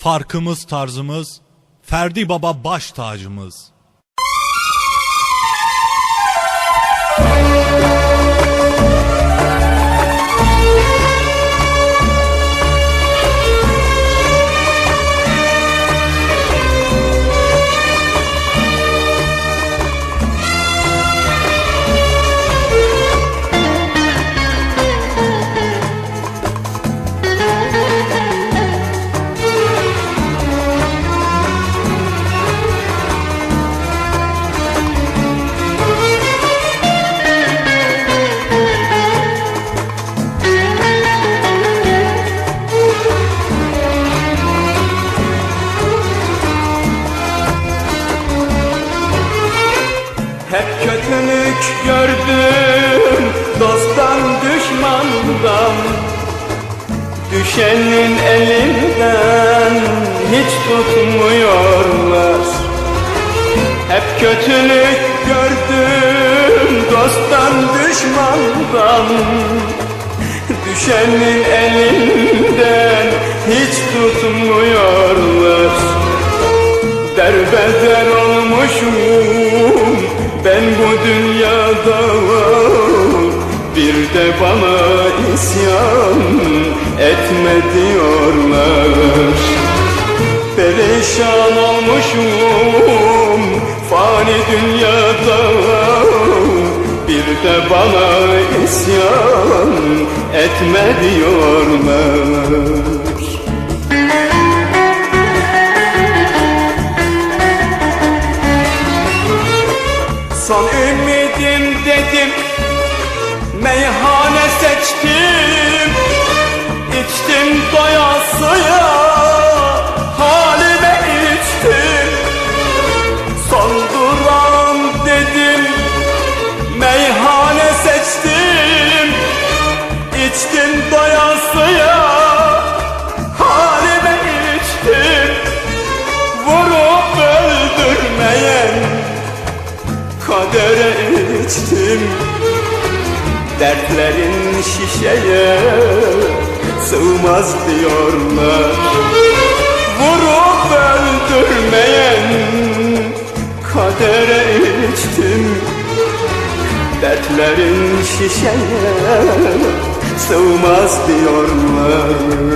Farkımız tarzımız, Ferdi Baba baş tacımız. Hep kötülük gördüm dosttan düşmandan. Düşenin elinden hiç tutmuyorlar. Hep kötülük gördüm dosttan düşmandan. Düşenin elinden hiç tutmuyorlar. Derbeder olmuşum ben bu dünyada Bir de bana isyan etme diyorlar. Perişan olmuşum fani dünyada Bir de bana isyan etme diyorlar Son ümidim dedim. Meyhane seçtim. İçtim doyasıya kadere içtim. Dertlerin şişeye sığmaz diyorlar. Vurup öldürmeyen kadere içtim. Dertlerin şişeye sığmaz diyorlar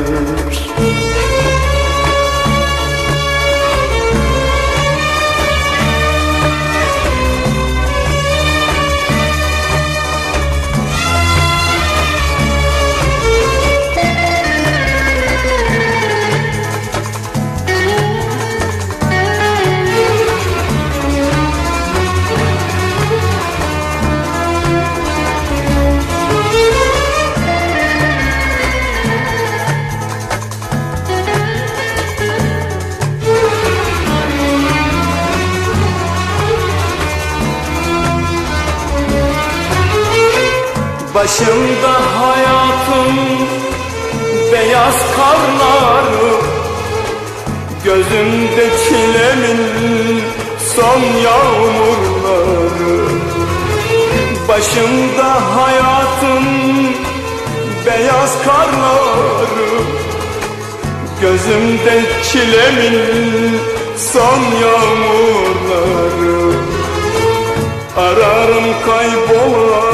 Başımda hayatım beyaz karları Gözümde çilemin son yağmurları. Başımda hayatım beyaz karları Gözümde çilemin son yağmurları. Ararım kaybolan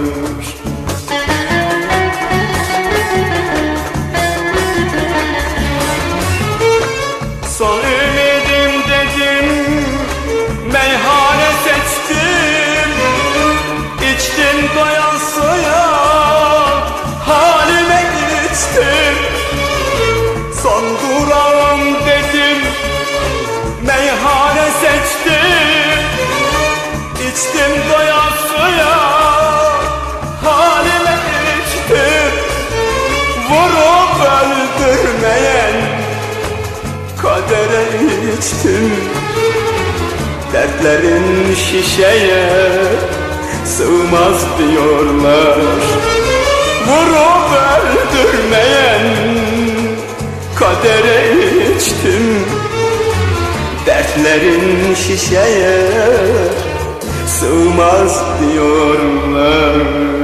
Vurup öldürmeyen kadere içtim. Dertlerin şişeye sığmaz diyorlar. Vurup öldürmeyen kadere içtim. Dertlerin şişeye sığmaz diyorlar